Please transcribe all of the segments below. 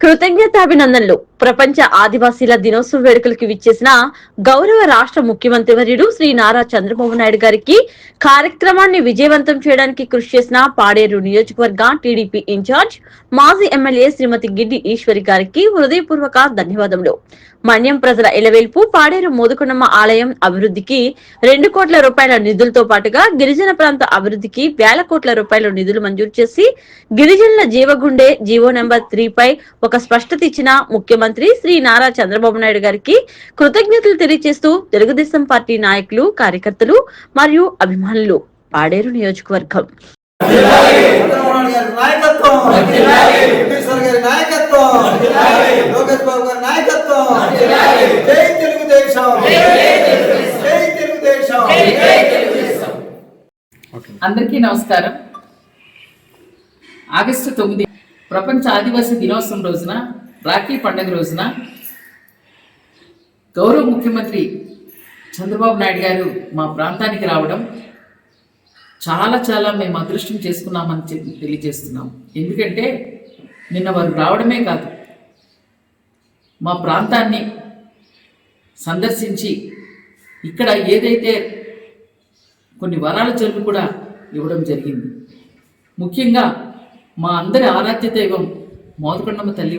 కృతజ్ఞతాభినందనలు. ప్రపంచ ఆదివాసీల దినోత్సవ వేడుకలకు విచ్చేసిన గౌరవ రాష్ట్ర ముఖ్యమంత్రి వర్యుడు శ్రీ నారా చంద్రబాబు నాయుడు గారికి కార్యక్రమాన్ని విజయవంతం చేయడానికి కృషి చేసిన పాడేరు నియోజకవర్గ టీడీపీ ఇన్ఛార్జ్ మాజీ ఎమ్మెల్యే శ్రీమతి గిడ్డి ఈశ్వరి గారికి హృదయపూర్వక ధన్యవాదములు. మన్యం ప్రజల ఎలవేల్పు పాడేరు మోదుకొండమ్మ ఆలయం అభివృద్ధికి రెండు కోట్ల రూపాయల నిధులతో పాటుగా గిరిజన ప్రాంత అభివృద్ధికి వేల కోట్ల రూపాయల నిధులు మంజూరు చేసి గిరిజనుల జీవగుండె జీవో నెంబర్ త్రీ పై ఒక స్పష్టత ఇచ్చిన ముఖ్యమంత్రి శ్రీ నారా చంద్రబాబు నాయుడు గారికి కృతజ్ఞతలు తెలియజేస్తూ తెలుగుదేశం పార్టీ నాయకులు కార్యకర్తలు మరియు అభిమానులు పాడేరు నియోజకవర్గం. అందరికీ నమస్కారం. ఆగస్టు తొమ్మిది ప్రపంచ ఆదివాసీ దినోత్సవం రోజున రాఖీ పండుగ రోజున గౌరవ ముఖ్యమంత్రి చంద్రబాబు నాయుడు గారు మా ప్రాంతానికి రావడం చాలా చాలా మేము అదృష్టం చేసుకున్నామని చెప్పి తెలియజేస్తున్నాం. ఎందుకంటే నిన్న వారు రావడమే కాదు మా ప్రాంతాన్ని సందర్శించి ఇక్కడ ఏదైతే కొన్ని వరాల చెరువు కూడా ఇవ్వడం జరిగింది. ముఖ్యంగా మా అందరి ఆరాధ్య దైవం మోదకొండమ్మ తల్లి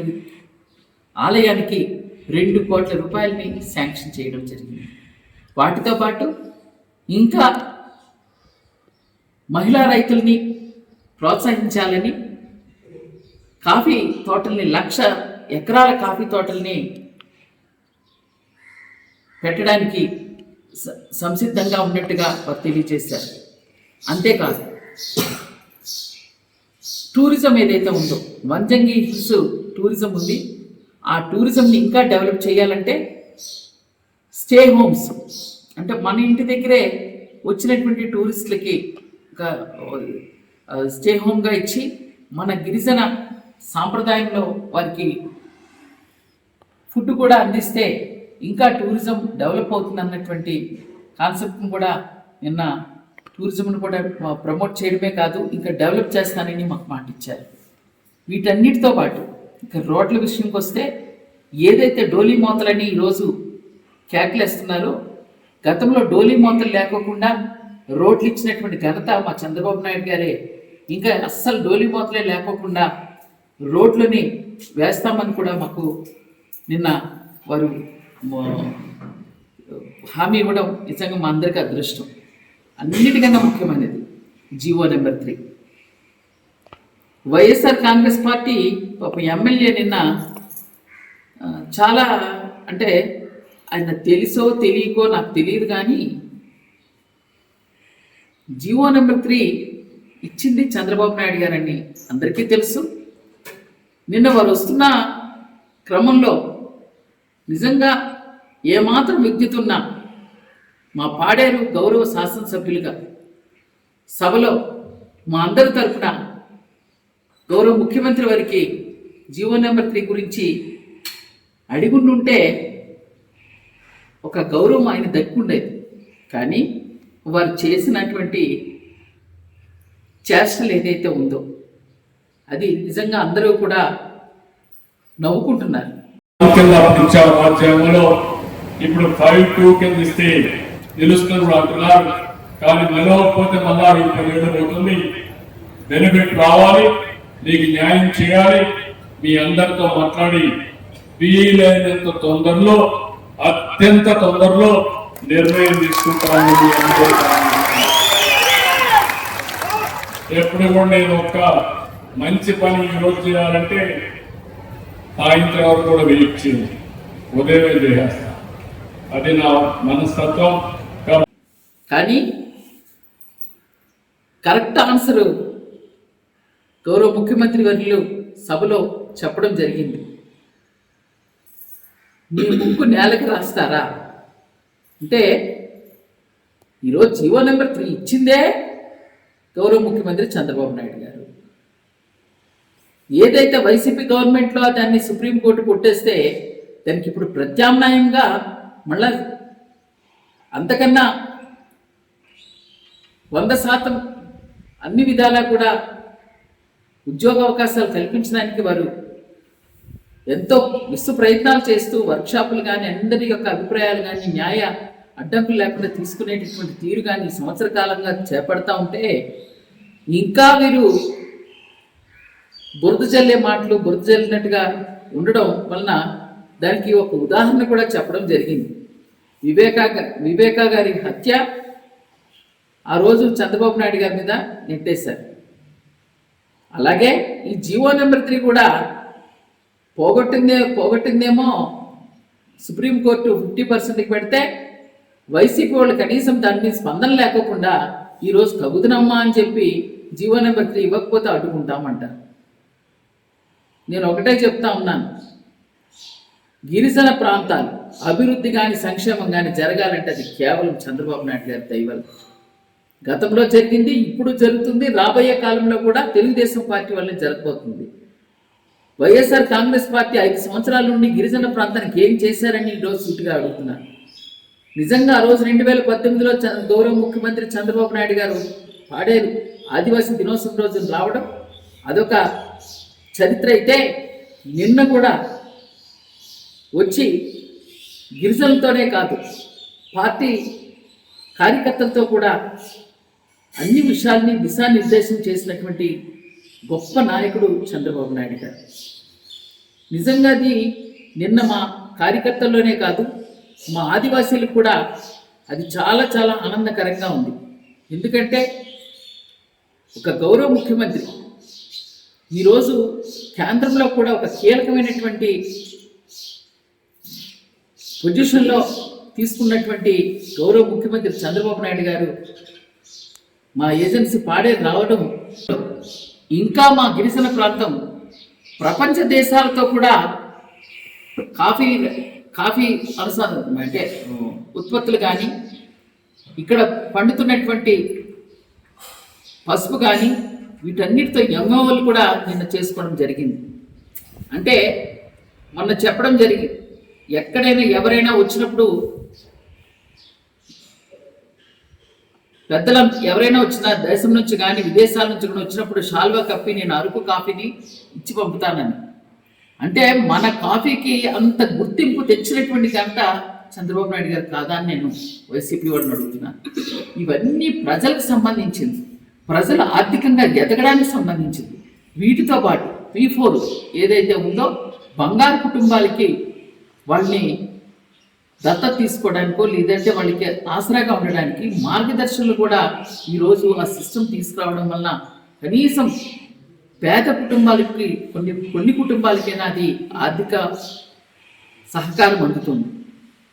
ఆలయానికి రెండు కోట్ల రూపాయలని శాంక్షన్ చేయడం జరిగింది. వాటితో పాటు ఇంకా మహిళా రైతుల్ని ప్రోత్సహించాలని కాఫీ తోటల్ని లక్ష ఎకరాల కాఫీ తోటల్ని పెట్టడానికి సంసిద్ధంగా ఉన్నట్టుగా వారు తెలియజేశారు. అంతేకాదు టూరిజం ఏదైతే ఉందో వంజంగి హిల్స్ టూరిజం ఉంది. ఆ టూరిజంని ఇంకా డెవలప్ చేయాలంటే స్టే హోమ్స్. అంటే మన ఇంటి దగ్గరే వచ్చినటువంటి టూరిస్టులకి ఒక స్టే హోమ్గా ఇచ్చి మన గిరిజన సాంప్రదాయంలో వారికి ఫుడ్ కూడా అందిస్తే ఇంకా టూరిజం డెవలప్ అవుతుంది అన్నటువంటి కాన్సెప్ట్ను కూడా నిన్న టూరిజంను కూడా ప్రమోట్ చేయడమే కాదు ఇంకా డెవలప్ చేస్తానని మాకు మాట ఇచ్చారు వీటన్నిటితో పాటు ఇక రోడ్ల విషయంకి వస్తే ఏదైతే డోలీ మోతలని ఈరోజు కేకలేస్తున్నారో గతంలో డోలీ మోతలు లేకోకుండా రోడ్లు ఇచ్చినటువంటి ఘనత మా చంద్రబాబు నాయుడు గారే. ఇంకా అస్సలు డోలీ మోతలే లేకోకుండా రోడ్లని వేస్తామని కూడా మాకు నిన్న వారు హామీ ఇవ్వడం నిజంగా మా అందరికీ అదృష్టం. అన్నిటికన్నా ముఖ్యమైనది GO number three. YSR Congress party ఒక ఎమ్మెల్యే నిన్న చాలా అంటే ఆయన తెలుసో తెలియకో నాకు తెలియదు కానీ జీవో నెంబర్ త్రీ ఇచ్చింది చంద్రబాబు నాయుడు గారని అందరికీ తెలుసు. నిన్న వారు వస్తున్న క్రమంలో నిజంగా ఏమాత్రం విద్యుత్ ఉన్నా మా పాడేరు గౌరవ శాసనసభ్యులుగా సభలో మా అందరి తరఫున గౌరవ ముఖ్యమంత్రి వారికి జీవో నెంబర్ త్రీ గురించి అడిగుండుంటే ఒక గౌరవం ఆయన దక్కుండేది. కానీ వారు చేసినటువంటి చేష్టలు ఏదైతే ఉందో అది నిజంగా అందరూ కూడా నవ్వుకుంటున్నారు. ఇప్పుడు ఫైవ్ టూ కింద ఇస్తే నిలుస్తున్నారు అంటున్నారు. కానీ నిలవకపోతే మళ్ళా ఇప్పుడు పోతుంది బెనిఫిట్ రావాలి. నీకు న్యాయం చేయాలి. మీ అందరితో మాట్లాడి. వీలైనంత తొందరలో అత్యంత తొందరలో నిర్ణయం తీసుకుంటామని మీ ఎప్పుడు కూడా నేను ఒక మంచి పని ఈరోజు చేయాలంటే సాయంత్రం వరకు కూడా వెయిట్ ఉదయమే చేసేస్తా. అది నా మనస్తత్వం. కానీ కరెక్ట్ ఆన్సర్ గౌరవ ముఖ్యమంత్రి వర్యులు సభలో చెప్పడం జరిగింది. మీ ముక్కు నేలకు రాస్తారా? అంటే ఈరోజు జీవో నెంబర్ త్రీ ఇచ్చిందే గౌరవ ముఖ్యమంత్రి చంద్రబాబు నాయుడు గారు. ఏదైతే వైసీపీ గవర్నమెంట్లో దాన్ని సుప్రీంకోర్టు కొట్టేస్తే దానికి ఇప్పుడు ప్రత్యామ్నాయంగా మళ్ళా అంతకన్నా వంద శాతం అన్ని విధాలా కూడా ఉద్యోగ అవకాశాలు కల్పించడానికి వారు ఎంతో విశ్వ ప్రయత్నాలు చేస్తూ వర్క్షాపులు కానీ అందరి యొక్క అభిప్రాయాలు కానీ న్యాయ అడ్డంకులు లేకుండా తీసుకునేటటువంటి తీరు కానీ ఈ సంవత్సర కాలంగా చేపడతా ఉంటే ఇంకా వీరు బురద జల్లే మాటలు బురద జల్లినట్టుగా ఉండడం వలన దానికి ఒక ఉదాహరణ కూడా చెప్పడం జరిగింది. వివేకా వివేకా గారి హత్య ఆ రోజు చంద్రబాబు నాయుడు గారి మీద నెట్టేశారు. అలాగే ఈ జీవో నెంబర్ త్రీ కూడా పోగొట్టిందే పోగొట్టిందేమో సుప్రీంకోర్టు ఫిఫ్టీ పర్సెంట్కి పెడితే వైసీపీ వాళ్ళు కనీసం దాని మీద స్పందన లేకోకుండా ఈరోజు తగుదనమ్మా అని చెప్పి జీవో నెంబర్ త్రీ ఇవ్వకపోతే అడ్డుకుంటామంటారు నేను ఒకటే చెప్తా ఉన్నాను. గిరిజన ప్రాంతాలు అభివృద్ధి కానీ సంక్షేమం కానీ జరగాలంటే అది కేవలం చంద్రబాబు నాయుడు గారి దైవల్ గతంలో జరిగింది ఇప్పుడు జరుగుతుంది. రాబోయే కాలంలో కూడా తెలుగుదేశం పార్టీ వల్ల జరగబోతుంది. వైఎస్ఆర్ కాంగ్రెస్ పార్టీ ఐదు సంవత్సరాల నుండి గిరిజన ప్రాంతానికి ఏం చేశారని ఈరోజు సూటిగా అడుగుతున్నారు. నిజంగా ఆ రోజు రెండు వేల పద్దెనిమిదిలో గౌరవ ముఖ్యమంత్రి చంద్రబాబు నాయుడు గారు పాడేరు. ఆదివాసీ దినోత్సవం రోజున రావడం అదొక చరిత్ర అయితే నిన్న కూడా వచ్చి గిరిజనులతోనే కాదు పార్టీ కార్యకర్తలతో కూడా అన్ని విషయాల్ని దిశానిర్దేశం చేసినటువంటి గొప్ప నాయకుడు చంద్రబాబు నాయుడు గారు. నిజంగా అది నిన్న మా కార్యకర్తల్లోనే కాదు మా ఆదివాసీలకు కూడా అది చాలా చాలా ఆనందకరంగా ఉంది. ఎందుకంటే ఒక గౌరవ ముఖ్యమంత్రి ఈరోజు కేంద్రంలో కూడా ఒక కీలకమైనటువంటి పొజిషన్లో తీసుకున్నటువంటి గౌరవ ముఖ్యమంత్రి చంద్రబాబు నాయుడు గారు మా ఏజెన్సీ పాడే రావడం ఇంకా మా గిరిజన ప్రాంతం ప్రపంచ దేశాలతో కూడా కాఫీ కాఫీ అనుసంధానం అంటే ఉత్పత్తులు కానీ ఇక్కడ పండుతున్నటువంటి పసుపు కానీ వీటన్నిటితో ఎంఓలు కూడా నిన్న చేసుకోవడం జరిగింది. అంటే మొన్న చెప్పడం జరిగింది ఎక్కడైనా ఎవరైనా వచ్చినప్పుడు పెద్దల ఎవరైనా వచ్చినా దేశం నుంచి కానీ విదేశాల నుంచి కూడా వచ్చినప్పుడు షాల్వా కప్పి నేను అరకు కాఫీని ఇచ్చి పంపుతానని. అంటే మన కాఫీకి అంత గుర్తింపు తెచ్చినటువంటి గంట చంద్రబాబు నాయుడు గారు కాదా అని నేను వైసీపీ వాళ్ళని అడుగుతున్నాను. ఇవన్నీ ప్రజలకు సంబంధించింది. ప్రజలు ఆర్థికంగా ఎదగడానికి సంబంధించింది. వీటితో పాటు పీ ఫోర్ ఏదైతే ఉందో బంగారు కుటుంబాలకి వాళ్ళని దత్తత తీసుకోవడానికో లేదంటే వాళ్ళకి ఆసరాగా ఉండడానికి మార్గదర్శకులు కూడా ఈరోజు ఆ సిస్టమ్ తీసుకురావడం వలన కనీసం పేద కుటుంబాలకి కొన్ని కొన్ని కుటుంబాలకైనా అది ఆర్థిక సహకారం అందుతుంది.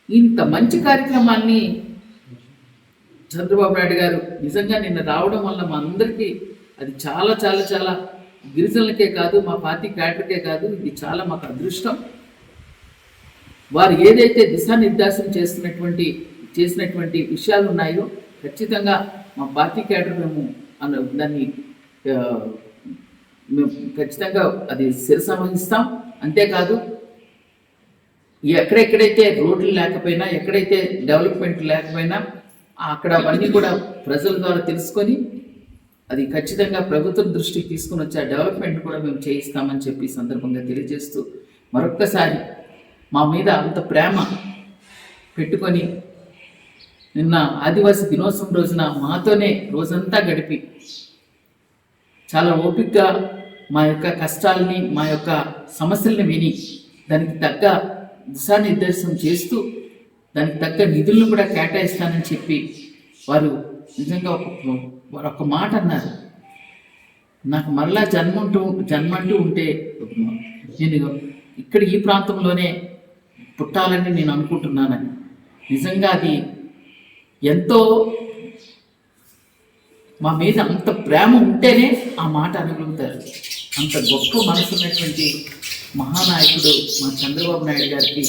ఇంత మంచి కార్యక్రమాన్ని చంద్రబాబు నాయుడు గారు నిజంగా నిన్న రావడం వల్ల మా అందరికీ అది చాలా చాలా చాలా గిరిజనులకే కాదు మా పార్టీ క్యాడర్కే కాదు ఇది చాలా మాకు అదృష్టం. వారు ఏదైతే దిశానిర్దేశం చేస్తున్నటువంటి చేసినటువంటి విషయాలు ఉన్నాయో ఖచ్చితంగా మా పార్టీ క్యాడర్ మేము అన్న దాన్ని మేము ఖచ్చితంగా అది శిరసంవహిస్తాం. అంతేకాదు ఎక్కడెక్కడైతే రోడ్లు లేకపోయినా ఎక్కడైతే డెవలప్మెంట్ లేకపోయినా అక్కడ అవన్నీ కూడా ప్రజల ద్వారా తెలుసుకొని అది ఖచ్చితంగా ప్రభుత్వం దృష్టికి తీసుకుని వచ్చే డెవలప్మెంట్ కూడా మేము చేయిస్తామని చెప్పి సందర్భంగా తెలియజేస్తూ మరొక్కసారి మా మీద అంత ప్రేమ పెట్టుకొని నిన్న ఆదివాసీ దినోత్సవం రోజున మాతోనే రోజంతా గడిపి చాలా ఓపికగా మా యొక్క కష్టాలని మా యొక్క సమస్యల్ని విని దానికి తగ్గ దిశానిర్దేశం చేస్తూ దానికి తగ్గ నిధులను కూడా కేటాయిస్తానని చెప్పి వారు నిజంగా ఒక వారు ఒక మాట అన్నారు. నాకు మరలా జన్మంటూ జన్మంటూ ఉంటే నేను ఇక్కడ ఈ ప్రాంతంలోనే పుట్టాలని నేను అనుకుంటున్నానని. నిజంగా అది ఎంతో మా మీద అంత ప్రేమ ఉంటేనే ఆ మాట అనగలుగుతారు. అంత గొప్ప మనసు ఉన్నటువంటి మహానాయకుడు మా చంద్రబాబు నాయుడు గారికి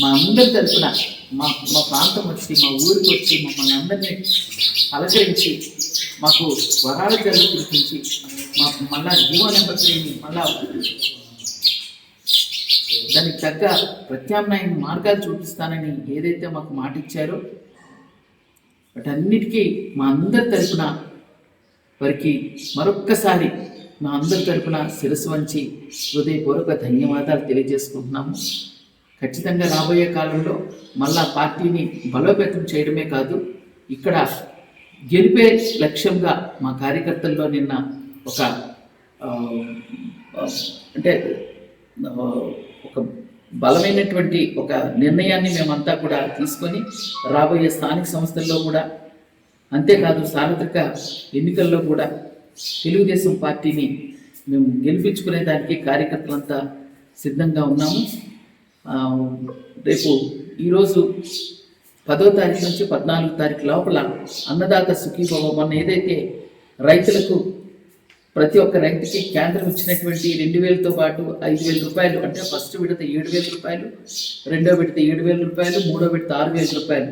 మా అందరి తరఫున మా మా ప్రాంతం వచ్చి మా ఊరికి వచ్చి మమ్మల్ని అందరినీ అలకరించి మాకు వరాల జల్లు కురిపించి మా మళ్ళా జీవో నెంబర్ త్రీని మళ్ళా దానికి తగ్గ ప్రత్యామ్నాయ మార్గాలు చూపిస్తానని ఏదైతే మాకు మాట ఇచ్చారో వాటన్నిటికీ మా అందరి తరఫున వారికి మరొక్కసారి మా అందరి తరపున శిరస్సు వంచి హృదయపూర్వక ధన్యవాదాలు తెలియజేసుకుంటున్నాము. ఖచ్చితంగా రాబోయే కాలంలో మళ్ళా పార్టీని బలోపేతం చేయడమే కాదు ఇక్కడ గెలిపే లక్ష్యంగా మా కార్యకర్తల్లో నిన్న ఒక అంటే ఒక బలమైనటువంటి ఒక నిర్ణయాన్ని మేమంతా కూడా తీసుకొని రాబోయే స్థానిక సంస్థల్లో కూడా అంతేకాదు సార్వత్రిక ఎన్నికల్లో కూడా తెలుగుదేశం పార్టీని మేము గెలిపించుకునే దానికి కార్యకర్తలంతా సిద్ధంగా ఉన్నాము. రేపు ఈరోజు పదో తారీఖు నుంచి పద్నాలుగు తారీఖు లోపల అన్నదాత సుఖీభవం మొన్న ఏదైతే రైతులకు ప్రతి ఒక్క రైతుకి కేంద్రం ఇచ్చినటువంటి రెండు వేలతో పాటు ఐదు వేల రూపాయలు అంటే ఫస్ట్ విడత ఏడు వేల రూపాయలు రెండో విడత ఏడు వేల రూపాయలు మూడో విడత ఆరు వేల రూపాయలు.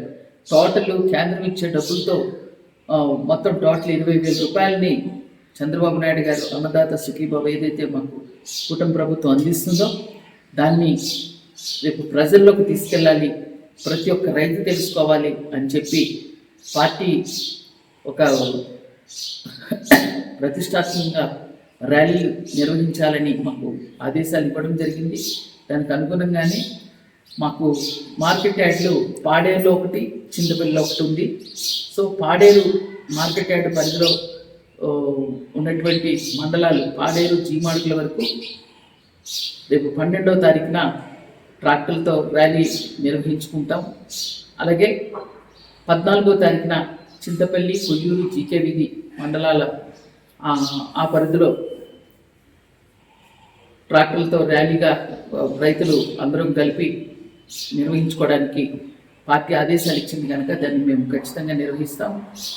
టోటల్ కేంద్రం ఇచ్చే డబ్బులతో మొత్తం టోటల్ ఇరవై వేల రూపాయలని చంద్రబాబు నాయుడు గారు అన్నదాత సుఖీబాబు ఏదైతే మాకు కుటుంబ ప్రభుత్వం అందిస్తుందో దాన్ని రేపు ప్రజల్లోకి తీసుకెళ్ళాలి ప్రతి ఒక్క రైతు తెలుసుకోవాలి అని చెప్పి పార్టీ ఒక ప్రతిష్టాత్మకంగా ర్యాలీలు నిర్వహించాలని మాకు ఆదేశాలు ఇవ్వడం జరిగింది. దానికి అనుగుణంగానే మాకు మార్కెట్ యార్డ్లు పాడేరులో ఒకటి చింతపల్లిలో ఒకటి ఉంది. సో పాడేరు మార్కెట్ యార్డ్ పరిధిలో ఉన్నటువంటి మండలాలు పాడేరు జీమాడుగుల వరకు రేపు పన్నెండవ తారీఖున ట్రాక్టర్లతో ర్యాలీ నిర్వహించుకుంటాం. అలాగే పద్నాలుగో తారీఖున చింతపల్లి కొయ్యూరు జీకే వీధి మండలాల ఆ, పరిధిలో ట్రాక్టర్లతో ర్యాలీగా రైతులు అందరం కలిపి నిర్వహించుకోవడానికి పార్టీ ఆదేశాలు ఇచ్చింది కనుక దాన్ని మేము ఖచ్చితంగా నిర్వహిస్తాం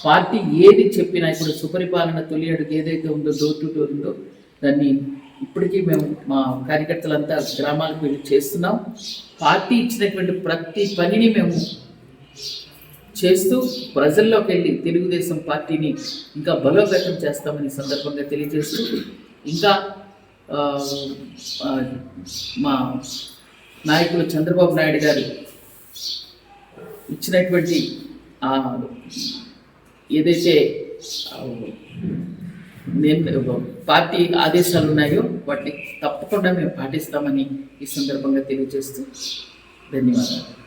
పార్టీ ఏది చెప్పినా ఇప్పుడు సుపరిపాలన తొలి అడుగు ఏదైతే ఉందో డోర్ టు డోర్ ఉందో దాన్ని ఇప్పటికీ మేము మా కార్యకర్తలంతా గ్రామాలకు వెళ్ళి చేస్తున్నాం. పార్టీ ఇచ్చినటువంటి ప్రతి పనిని మేము చేస్తూ ప్రజల్లోకి వెళ్ళి తెలుగుదేశం పార్టీని ఇంకా బలోపేతం చేస్తామని సందర్భంగా తెలియజేస్తూ ఇంకా మా నాయకులు చంద్రబాబు నాయుడు గారు ఇచ్చినటువంటి ఏదైతే నేను పార్టీ ఆదేశాలు ఉన్నాయో వాటిని తప్పకుండా మేము పాటిస్తామని ఈ సందర్భంగా తెలియజేస్తూ ధన్యవాదాలు.